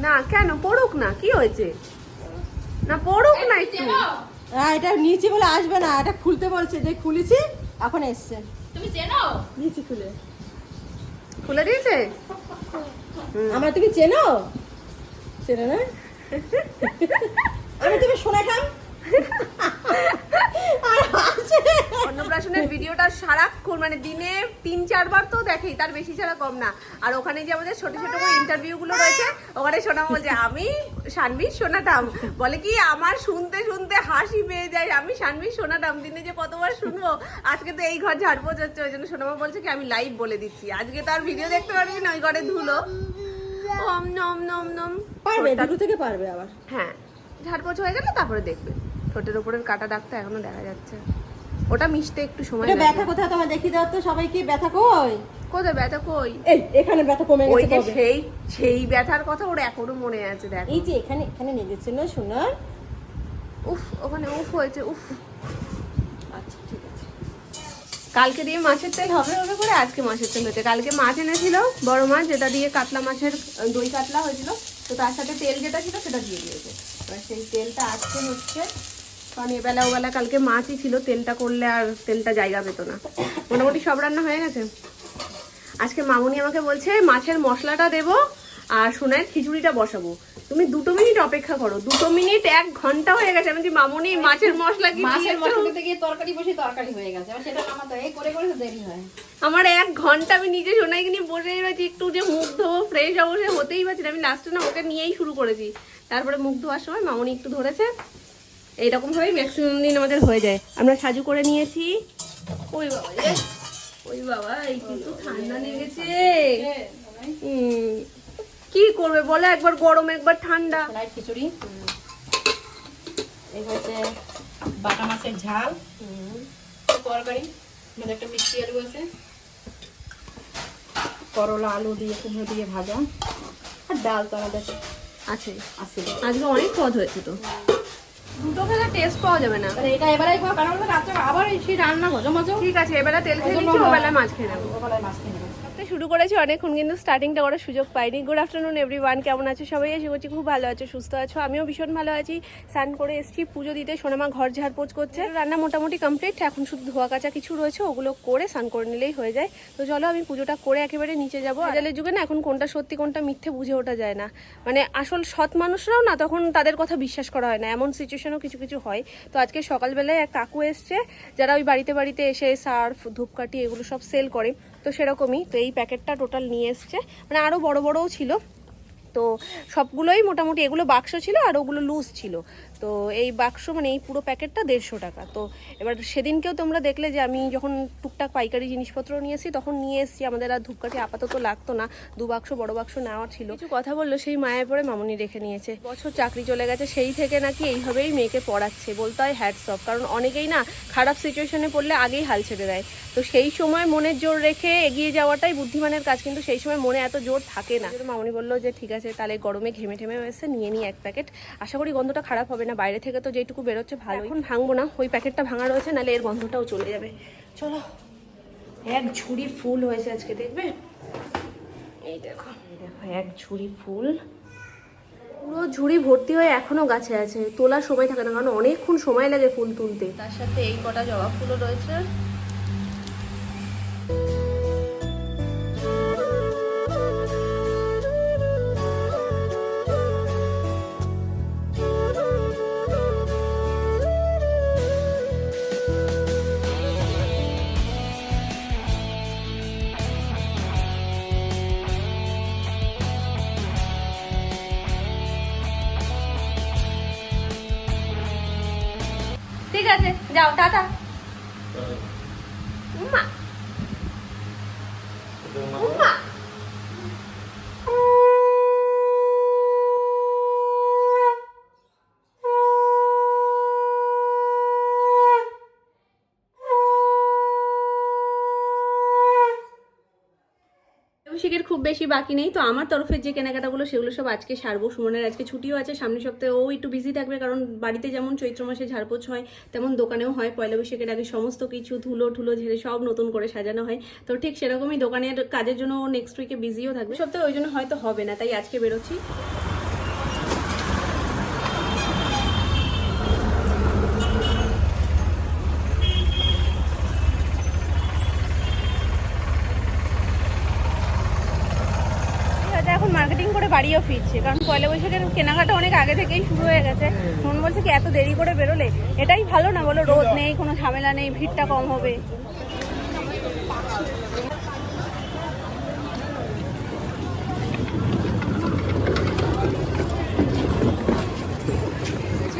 না কেন? পড়ুক না কি হয়েছে? না পড়ুক না একটু। হ্যাঁ এটা নিয়েছি বলে আসবে না এটা খুলতে বলছে যে খুলেছি এখন এসছে। তুমি চেনো? নিয়েছি খুলে। খুলে দিয়েছে? আমার তুমি চেনো? চেনো না? আমি তুমি শোনা হাসে। অন্নপ্রাশনের ভিডিওটা সারাক্ষণ মানে দিনে তিন চারবার তো দেখেই তার বেশি ছাড়া কম না। আর ওখানে যে আমাদের ছোট ছোট ইন্টারভিউ গুলো রয়েছে ওখানে শোনা বলছে আমি সানবির শোনাতাম বলে কি আমার শুনতে শুনতে হাসি পেয়ে যায় আমি সানবির শোনাতাম দিনে যে কতবার শুনব আজকে তো এই ঘর ঝাড়পোছ হচ্ছে। ওই জন্য সোনামা বলছে কি আমি লাইভ বলে দিচ্ছি। আজকে তার ভিডিও দেখতে পারবি না ওই ঘরে ধুলো। ওম নম নম নম। পারবে থেকে পারবে আবার। হ্যাঁ ঝাড়পোছ হয়ে গেলে তারপরে দেখবে। ঠোঁটের ওপরের কাটা দাগটা এখনও দেখা যাচ্ছে। ওটা মিশতে একটু সময় লাগে। ব্যথা কোথায় তোমার দেখিয়ে দাও তো? সবাইকে ব্যথা কই? কোথায় ব্যথা কই? এই এখানে ব্যথা কমে ওই গেছে যে কবে? সেই সেই ব্যথার কথা ওর এখনও মনে আছে দেখ। এই যে এখানে এখানে লেগেছে না শোনা উফ ওখানে উফ হয়েছে উফ। আচ্ছা ঠিক আছে। কালকে দিয়ে মাছের তেল হবে হবে করে আজকে মাছের তেল হয়েছে। কালকে মাছ এনেছিল বড় মাছ যেটা দিয়ে কাতলা মাছের দই কাতলা হয়েছিল তো তার সাথে তেল যেটা ছিল সেটা দিয়ে দিয়েছে। এবার সেই তেলটা আজকে হচ্ছে কারণ এবেলা ওবেলা কালকে মাছই ছিল তেলটা করলে আর তেলটা জায়গা পেতো না। মোটামুটি সব রান্না হয়ে গেছে। আজকে মামুনি আমাকে বলছে মাছের মশলাটা দেবো আর সোনার খিচুড়িটা বসাবো। তুমি দুটো মিনিট অপেক্ষা করো দুটো মিনিট এক ঘণ্টা হয়ে গেছে। আমি মামুনি মাছের মশলা কি মাছের মশলা গিয়ে তরকারি বসে তরকারি হয়ে গেছে। এবার সেটা নামাতে এই করে করে দেরি হয়। আমার এক ঘণ্টা আমি নিজে সোনাইকে নিয়ে বসে রয়েছি একটু যে মুখ ধোবো ফ্রেশ অবশ্যই হতেই পারছি না। আমি লাস্টে না ওকে নিয়েই শুরু করেছি। তারপরে মুখ ধোয়ার সময় মামনি একটু ধরেছে। এইরকম ভাবেই ম্যাক্সিমাম দিন আমাদের হয়ে যায়। আমরা সাজু করে নিয়েছি। ওই বাবা রে। ওই বাবা এই কিন্তু ঠান্ডা লেগেছে। কি করবে বলো একবার গরম একবার ঠান্ডা। খিচুড়ি এই হচ্ছে বাটা মাছের ঝাল। তরকারি মধ্যে একটা মিষ্টি আলু আছে। করলা আলু দিয়ে কুমড়ো দিয়ে ভাজা। আর ডাল তো আমাদের আছে। আছে। আজকে অনেক পদ হয়েছে তো। দুটো খেলে টেস্ট পাওয়া যাবে না। এটা এবারে কারণ আবার সেই রান্না মজা মজা ঠিক আছে এবারে তেল খেয়ে নিচ্ছি ওবেলায় মাছ খেয়ে নেব। ওবেলায় মাছ কিনে নেব। করতে শুরু করেছি অনেকক্ষণ, কিন্তু স্টার্টিংটা করার সুযোগ পাইনি। গুড আফটারনুন এভরি ওয়ান কেমন আছো সবাই? আশা করছি খুব ভালো আছো, সুস্থ আছো। আমিও ভীষণ ভালো আছি। স্নান করে এসেছি, পুজো দিতে। সোনামা ঘর ঝাড়পোছ করছে। রান্না মোটামুটি কমপ্লিট এখন শুধু ধোয়া কাচা কিছু রয়েছে, ওগুলো করে স্নান করে নিলেই হয়ে যায়। তো চলো, আমি পুজোটা করে একেবারে নিচে যাব। আজালের যুগে না, এখন কোনটা সত্যি, কোনটা মিথ্যে বুঝে ওঠা যায় না। মানে আসল সৎ মানুষরাও না তখন তাদের কথা বিশ্বাস করা হয় না। এমন সিচুয়েশনও কিছু কিছু হয়। তো আজকে সকালবেলায় এক কাকু এসছে, যারা ওই বাড়িতে বাড়িতে এসে সার্ফ ধূপকাঠি এগুলো সব সেল করে। তো সেরকমই, তো এই প্যাকেটটা টোটাল নিয়ে এসছে। মানে আরও বড় বড়ও ছিল। তো সবগুলোই মোটামুটি এগুলো বাক্স ছিল আর ওগুলো লুজ ছিল। তো এই বাক্স মানে এই পুরো প্যাকেটটা দেড়শো টাকা। তো এবার সেদিনকেও তোমরা দেখলে যে আমি যখন টুকটাক পাইকারি জিনিসপত্র নিয়েছি তখন নিয়ে এসেছি। আমাদের আর ধূপকাঠি আপাতত লাগতো না। দু বাক্স বড় বাক্স নেওয়া ছিল। কিছু কথা বলল সেই মায়ের পরে মামুনি রেখে নিয়েছে। বছর চাকরি চলে গেছে সেই থেকে নাকি এইভাবেই মেয়েকে পড়াচ্ছে। বলতে হয় হ্যাটস অফ কারণ অনেকেই না খারাপ সিচুয়েশনে পড়লে আগেই হাল ছেড়ে দেয়। তো সেই সময় মনের জোর রেখে এগিয়ে যাওয়াটাই বুদ্ধিমানের কাজ কিন্তু সেই সময় মনে এত জোর থাকে না। মামনি বলল যে ঠিক আছে তাহলে গরমে ঘেমে ঠেমে এসে নিয়ে নিই এক প্যাকেট। আশা করি গন্ধটা খারাপ হবে না। বাইরে থেকে তো যেটুকু বেরোচ্ছে ভালো এখন ভাঙবো না ওই প্যাকেটটা ভাঙা রয়েছে নাহলে এর গন্ধটাও চলে যাবে। চলো এক ঝুড়ি ফুল হয়েছে আজকে দেখবে? এই দেখো দেখো এক ঝুড়ি ফুল। পুরো ঝুড়ি ভর্তি হয়ে এখনও গাছে আছে তোলার সময় থাকে না কারণ অনেকক্ষণ সময় লাগে ফুল তুলতে। তার সাথে এই কটা জবা ফুলও রয়েছে। ঠিক আছে যাও টাটা বেশি বাকি নেই, তো আমার তরফের যে কেনাকাটাগুলো সেগুলো সব আজকে সারবো। সুমনের আজকে ছুটিও আছে সামনের সপ্তাহে ও একটু বিজি থাকবে, কারণ বাড়িতে যেমন চৈত্র মাসে ঝাড়পোছ হয়, তেমন দোকানেও হয়। পয়লা বৈশাখের আগে সমস্ত কিছু, ধুলো ঠুলো ঝেড়ে সব নতুন করে সাজানো হয়। তো ঠিক সেরকমই দোকানের কাজের জন্য নেক্সট উইকে বিজিও থাকবে। সপ্তাহে ওই জন্য হয়তো হবে না, তাই আজকে বেরোচ্ছি এখন মার্কেটিং করে বাড়িও ফিরছে। কারণ পয়লা বৈশাখের কেনাকাটা অনেক আগে থেকেই শুরু হয়ে গেছে। মন বলছে কি এত দেরি করে বেরোলে? এটাই ভালো না বলো? রোদ নেই, কোনো ঝামেলা নেই, ভিড়টা কম হবে।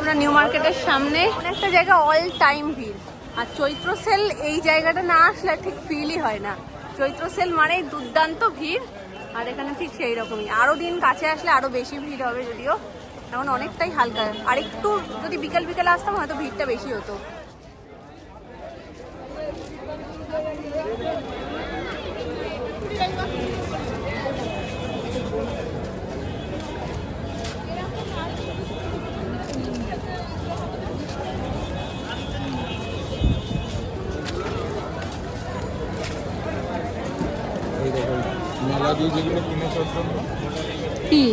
আমরা নিউ মার্কেটের সামনে। অনেকটা জায়গা অল টাইম ভিড়। আর চৈত্র সেল এই জায়গাটা না আসলে ঠিক ফিলই হয় না। চৈত্র সেল মানেই দুর্দান্ত ভিড়। আর এখানে ঠিক সেই রকমই আরও দিন কাছে আসলে আরও বেশি ভিড় হবে যদিও। এখন অনেকটাই হালকা। আর একটু যদি বিকেল বিকেল আসতাম, হয়তো ভিড়টা বেশি হতো। এই দেখো মেলা দিয়ে যেগুলো কিনে সব জন্য কি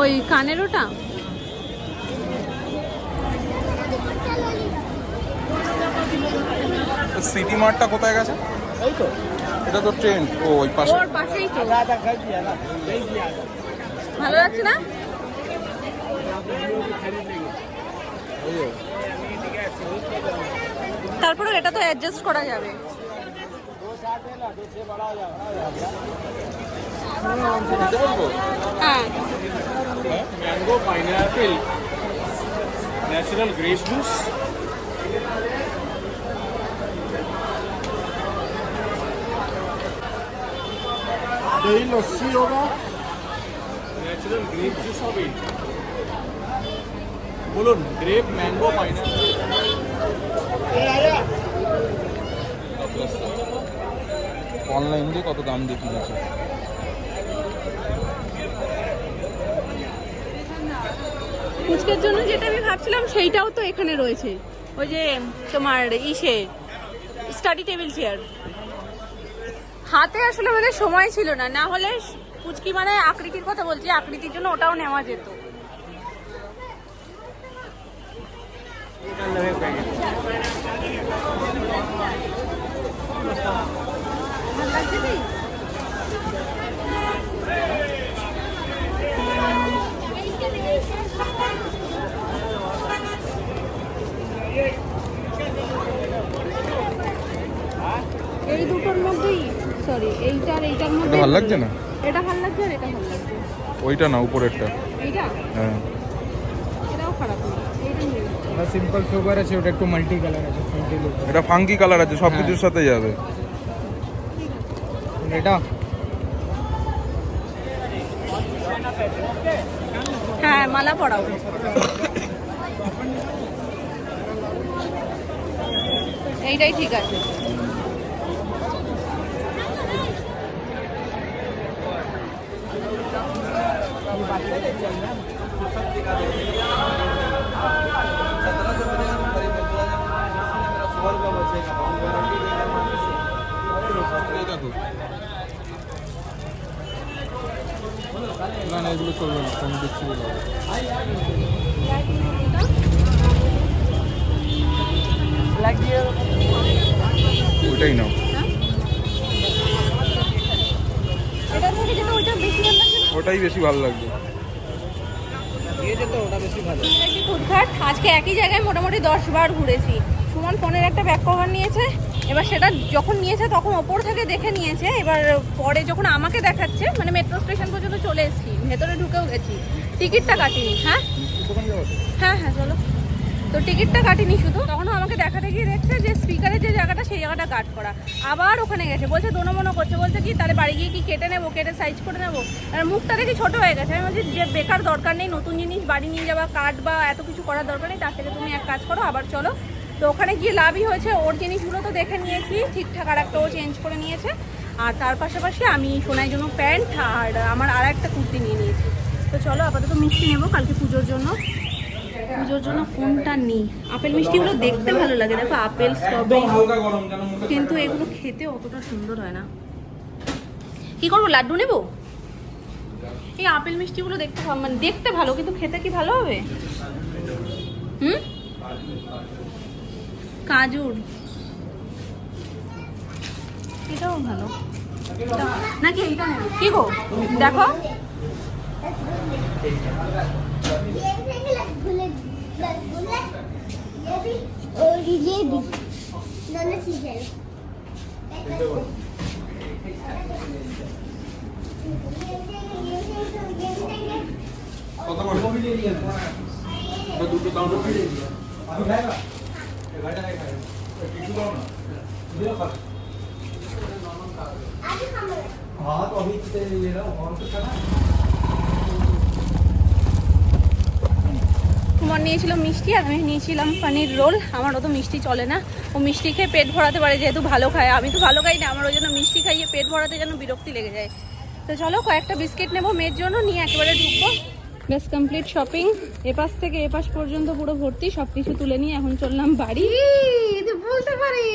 ওই কানের ওটা? সিটি মার্টটা কোথায় গেছে? এই তো এটা তো ট্রেন। ও ওই পাশে। ওর পাশেই তো। ভালো লাগছে না? তারপরে এটা তো অ্যাডজাস্ট করা যাবে। হ্যাঁ mango pineapple natural grape juice दही लस्सी होगा नेचुरल ग्रेप जूस হবে বলুন গ্রেপ ম্যাঙ্গো পাইনঅ্যাপল অনলাইন দিয়ে কত দাম দিয়ে কিনেছে? ফুচকের জন্য যেটা আমি ভাবছিলাম সেইটাও তো এখানে রয়েছে। ওই যে তোমার ইসে স্টাডি টেবিল চেয়ার হাতে আসলে আমাদের সময় ছিল না না হলে ফুচকি মানে আকৃতির কথা বলছি আকৃতির জন্য ওটাও নেওয়া যেত ভালো লাগছে কি? এই দুটোর মধ্যেই সরি এইটার এইটার মধ্যে এটা ভালো লাগছে না? এটা ভালো লাগছে আর এটা ভালো লাগছে। ওইটা না উপরেরটা? এইটা? হ্যাঁ। এটাও খারাপ না সিম্পল সোবার আছে ওটা একটু মাল্টি কালার আছে এটা ফাঙ্কি কালার আছে সব কিছুর সাথে যাবে। এটা? হ্যাঁ মালা পরাও। এইটাই ঠিক আছে। না না এগুলো চলবে না ফোন দিচ্ছি বলে হবে। ওইটাই নাও এটা থেকে যেটা ওইটা বেশি ভালো লাগছে না? ওটাই বেশি ভালো লাগবে বেশি খুদঘাট। আজকে একই জায়গায় মোটামুটি দশ বার ঘুরেছি। সুমন ফোনের একটা ব্যাক কভার নিয়েছে। এবার সেটা যখন নিয়েছে তখন ওপর থেকে দেখে নিয়েছে। এবার পরে যখন আমাকে দেখাচ্ছে মানে মেট্রো স্টেশন পর্যন্ত চলে এসেছি। ভেতরে ঢুকেও গেছি। টিকিটটা কাটিনি হ্যাঁ? হ্যাঁ হ্যাঁ চলো। তো টিকিটটা কাটিনি শুধু। তখনও আমাকে দেখাতে গিয়ে দেখছে যে স্পিকারের যে জায়গাটা, সেই জায়গাটা কাট করা। আবার ওখানে গেছে। বলছে দোনো মনো করছে। বলছে কি, তাহলে বাড়ি গিয়ে কি কেটে নেব, কেটে সাইজ করে নেব? আর মুখটা দেখি ছোট হয়ে গেছে। আমি বলছি, যে বেকার দরকার নেই, নতুন জিনিস, বাড়ি নিয়ে যাওয়া কাট বা এত কিছু করার দরকার নেই, তার থেকে তুমি এক কাজ করো, আবার চলো। তো ওখানে গিয়ে লাভই হয়েছে। ওর জিনিসগুলো তো দেখে নিয়েছি, ঠিকঠাক আর একটা ও চেঞ্জ করে নিয়েছে। আর তার পাশাপাশি আমি সোনার জন্য প্যান্ট আর আমার আর একটা কুর্তি নিয়ে নিয়েছি। তো চলো আপাতত মিষ্টি নেব কালকে পুজোর জন্য। পুজোর জন্য কোনটা নিই। আপেল মিষ্টিগুলো দেখতে ভালো লাগে। দেখো আপেল স্ট্রবেরি কিন্তু এগুলো খেতে অতটা সুন্দর হয় না। কি করব লাড্ডু নেব? এই আপেল মিষ্টিগুলো দেখতে মানে দেখতে ভালো কিন্তু খেতে কি ভালো হবে? হুম? কাজুর। এটাও ভালো। নাকি? এইটা কি গো? দেখো। और ये भी दोनों चीजें কত করে ওটা দুটো দাও না কিছু দাও না आज हम কুমার নিয়েছিল মিষ্টি আর আমি নিয়েছিলাম পানির রোল। আমার অত মিষ্টি চলে না। ও মিষ্টি খেয়ে পেট ভরাতে পারে যেহেতু ভালো খায়। আমি তো ভালো খাই না আমার ওই জন্য মিষ্টি খাইয়ে পেট ভরাতে যেন বিরক্তি লেগে যায়। তো চলো কয়েকটা বিস্কিট নেব মেয়ের জন্য নিয়ে একেবারে ঢুকবো। ব্যাস কমপ্লিট শপিং এপাশ থেকে এপাশ পর্যন্ত পুরো ভর্তি সব কিছু তুলে নিয়ে এখন চললাম বাড়ি। বলতে পারি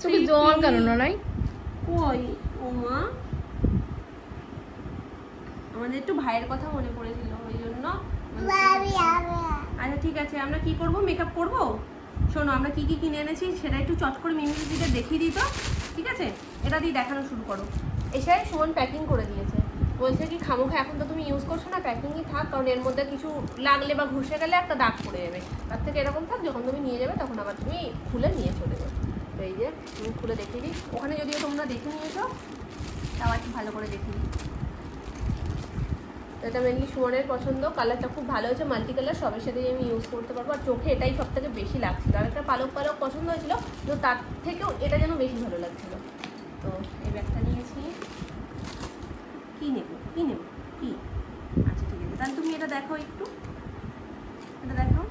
চোখে জল কেন নাই? কই? ওমা আমাদের একটু ভাইয়ের কথা মনে পড়েছিল ওই জন্য আচ্ছা ঠিক আছে আমরা কি করব? মেকআপ করব? শোনো আমরা কি কি কিনে এনেছি সেটা একটু চট করে মিমি দিদিদের দেখিয়ে দিত ঠিক আছে? এটা দিয়ে দেখানো শুরু করো। এসে সুমন প্যাকিং করে দিয়েছে। বলছে কি খামোখা এখন তো তুমি ইউজ করছ না প্যাকিংই থাক কারণ এর মধ্যে কিছু লাগলে বা ঘষে গেলে একটা দাগ পড়ে যাবে। তার থেকে এরকম থাক যখন তুমি নিয়ে যাবে তখন আবার তুমি খুলে নিয়ে চলে যাবে। তো এই যে তুমি খুলে দেখিয়ে দিই। ওখানে যদিও তোমরা দেখে নিয়েছো তাও একটু ভালো করে দেখি তো এটা মেনলি সুমনের পছন্দ। কালারটা খুব ভালো হয়েছে মাল্টি কালার সবের সাথেই আমি ইউজ করতে পারব। আর চোখে এটাই সব থেকে বেশি লাগছিল আর একটা পালক পালক পছন্দ হয়েছিল, তো তার থেকেও এটা যেন বেশি ভালো লাগছিল। তো এই ব্যাগটা নিয়েছি। কী নেব? কী নেব? কী? আচ্ছা ঠিক আছে। তাহলে তুমি এটা দেখো একটু। এটা দেখো।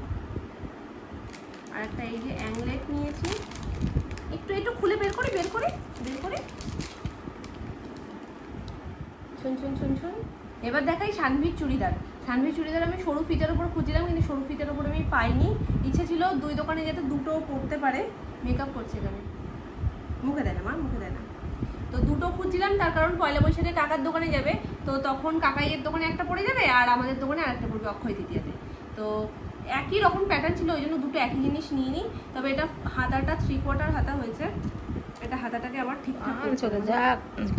আর একটা এই যে অ্যাংলেট নিয়েছি। একটু একটু খুলে বের করে বের করে বের করে। শুন শুন শুন শুন এবার দেখাই সানভির চুড়িদার। সানভির চুড়িদার আমি সরু ফিতের ওপর খুঁজছিলাম, কিন্তু সরু ফিতের ওপর আমি পাইনি। ইচ্ছে ছিল দুই দোকানে যাতে দুটো পড়তে পারে। মেকআপ করছে এখানে। মুখে দেয় না মা, মুখে দেয় না। তো দুটো খুঁজছিলাম, তার কারণ পয়লা বৈশাখে কাকার দোকানে যাবে। তো তখন কাকাইয়ের দোকানে একটা পড়ে যাবে, আর আমাদের দোকানে আরেকটা পড়বে অক্ষয় তৃতীয়াতে। তো একই রকম প্যাটার্ন ছিল, ওই জন্য দুটো একই জিনিস নিয়ে নিই তবে এটা হাতাটা থ্রি কোয়ার্টার হাতা হয়েছে। এটা হাতাটাকে আবার ঠিকঠাক করতে চোখে হবে।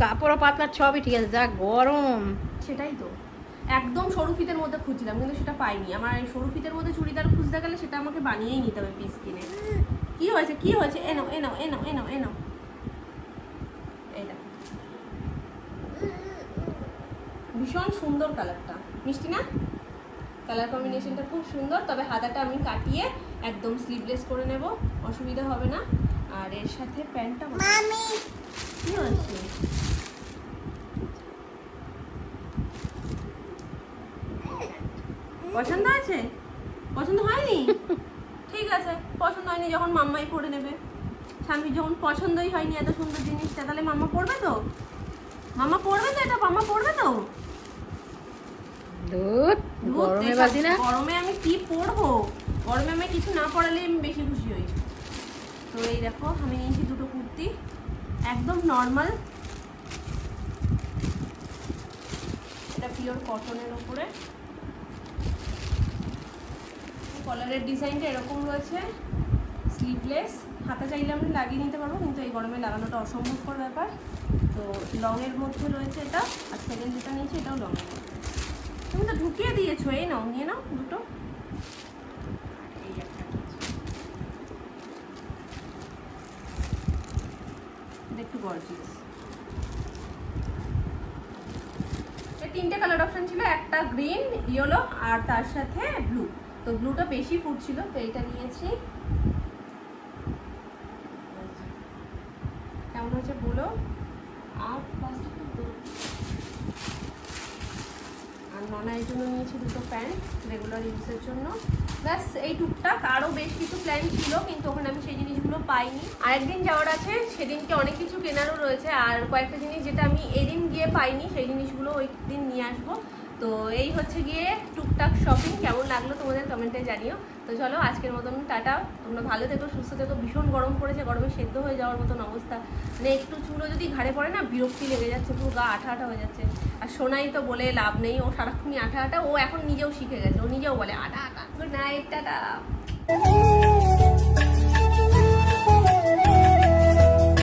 কাপড় পাতলা সবই ঠিক আছে যা গরম। সেটাই তো। একদম সরু ফিতের মধ্যে খুঁজছিলাম কিন্তু সেটা পাইনি। আমার এই সরু ফিতের মধ্যে চুড়িদার খুঁজতে গেলে সেটা আমাকে বানিয়েই নিতে হবে পিস কিনে। কি হয়েছে কি হয়েছে? এনো এনো এনো এনো এনো ভীষণ সুন্দর কালারটা। মিষ্টি না? কালার কম্বিনেশনটা খুব সুন্দর তবে হাতাটা আমি কাটিয়ে একদম স্লিভলেস করে নেব। অসুবিধা হবে না। আর এর সাথে প্যান্টটা মামি। কি হয়েছে? পছন্দ আছে পছন্দ হয়নি? ঠিক আছে পছন্দ হয়নি যখন মাম্মাই পরে নেবে। স্বামী যখন পছন্দই হয়নি এত সুন্দর জিনিসটা তাহলে মাম্মা পড়বে তো? মাম্মা পড়বে তো এটা? মাম্মা পড়বে তো? গরমে আমি কি পরবো? গরমে আমি কিছু না পরালে আমি বেশি খুশি হই। তো এই দেখো, আমি নিয়েছি দুটো কুর্তি, একদম নর্মাল এটা পিওর কটনের ওপরে। কলারের ডিজাইনটা এরকম রয়েছে স্লিভলেস হাতা চাইলে আমরা লাগিয়ে নিতে পারব, কিন্তু এই গরমে লাগানোটা অসম্ভবকর ব্যাপার। তো লংয়ের মধ্যে রয়েছে এটা, আর সেকেন্ড যেটা নিয়েছি এটাও লংয়ের তুমি তো ঢুকিয়ে দিয়েছ, এই নাও, নিয়ে নাও দুটো এই একটা নিয়েছি। এটা একটু গর্জিয়াস তিনটে কালার অপশন ছিল একটা গ্রিন ইয়েলো আর তার সাথে ব্লু তো ব্লুটা বেশি ফুটছিল তো এটা নিয়েছি। কেমন হয়েছে বলো? আর last একটু বলো। জন্য নিয়েছি দুটো প্যান্ট রেগুলার ইউজের জন্য। ব্যাস, এই টুকটাক। আরও বেশ কিছু প্ল্যান ছিল, কিন্তু ওখানে আমি সেই জিনিসগুলো পাইনি। আরেকদিন যাওয়ার আছে, সেদিনকে অনেক কিছু কেনারও রয়েছে, আর কয়েকটা জিনিস যেটা আমি এদিন গিয়ে পাইনি, সেই জিনিসগুলো ওই দিন নিয়ে আসব। তো এই হচ্ছে গিয়ে টুকটাক শপিং কেমন লাগল তোমাদের কমেন্টে জানিও। তো চলো, আজকের মতন টাটা। তোমরা ভালো থেকো, সুস্থ থেকো। ভীষণ গরম পড়েছে, গরমে সেদ্ধ হয়ে যাওয়ার মতন অবস্থা। মানে একটু চুলো যদি ঘাড়ে পড়ে না, বিরক্তি লেগে যাচ্ছে, পুরো গা আঠা আঠা হয়ে যাচ্ছে। আর সোনাই তো বলে লাভ নেই, ও সারাক্ষণই আঠা আঠা, ও এখন নিজেও শিখে গেছে, ও নিজেও বলে আটা আটা গুড নাইট টাটা।